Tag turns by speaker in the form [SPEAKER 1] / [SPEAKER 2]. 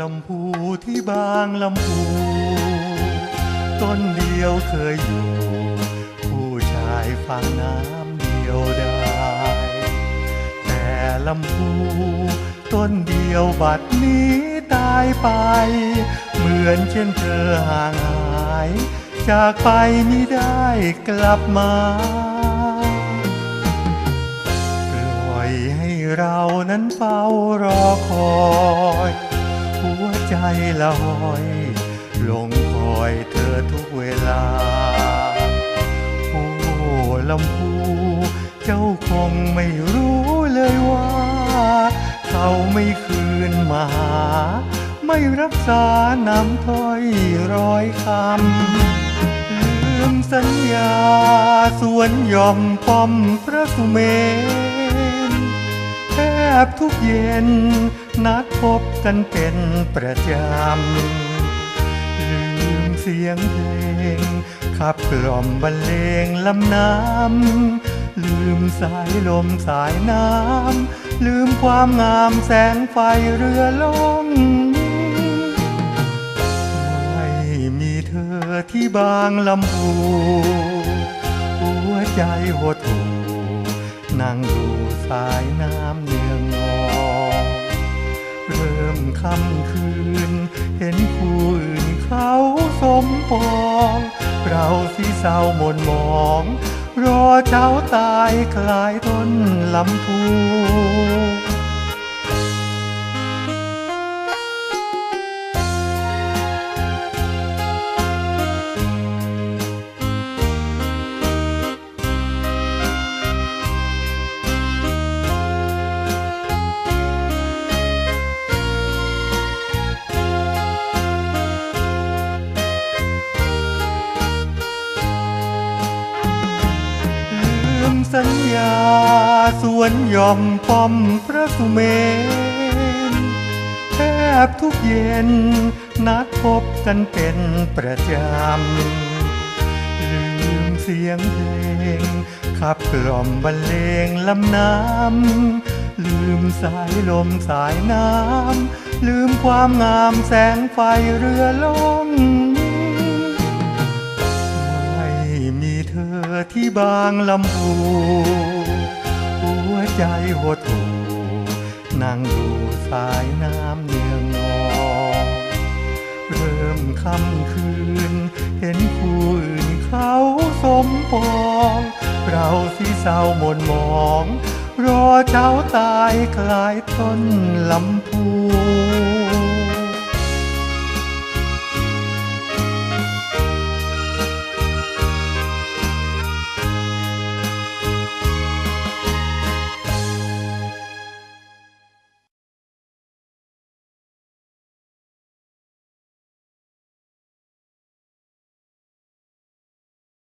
[SPEAKER 1] ลำพูที่บางลำพู ต้นเดียวเคยอยู่ ผู้ชายฟังน้ำเดียวได้ แต่ลำพูต้นเดียวบัดนี้ตายไป เหมือนเช่นเธอห่างหาย จากไปไม่ได้กลับมาปล่อยให้เรานั้นเฝ้ารอคอย หัวใจละหอย ลงคอยเธอทุกเวลา โอ้ลำพูเจ้าคงไม่รู้เลยว่า เขาไม่คืนมา ไม่รักษาน้ำถ้อยร้อยคำ ลืมสัญญาสวนย่อมป้อมพระสุเมนแท บทุกเย็น นัดพบกันเป็นประจำ ลืมเสียงเพลง ขับกล่อมบรรเลงลำน้ำ ลืมสายลมสายน้ำ ลืมความงามแสงไฟเรือล่องไม่มีเธอที่บางลำพูหัวใจหดหู่นั่งดู สายน้ำเนืองนองเริ่มค่ำคืน เห็นคู่อื่นเขาสมปอง เราสีเศร้าหม่นหมอง รอเจ้าตายคลายต้นลำพู มสัญญา สวนย่อมป้อมพระสุเมนแทบทุกเย็น นัดพบกันเป็นประจำ ลืมเสียงเพลง ขับกล่อมบรรเลงลำน้ำ ลืมสายลมสายน้ำ ลืมความงามแสงไฟเรือล่อง ที่บางลำพูหัวใจหดหูนั่งดูสายน้ำเนืองนองเริ่มค่ำคืน เห็นผู้อื่นเขาสมปอง เราที่เศร้าหม่นมอง รอเช้าตายคลายต้นลำพู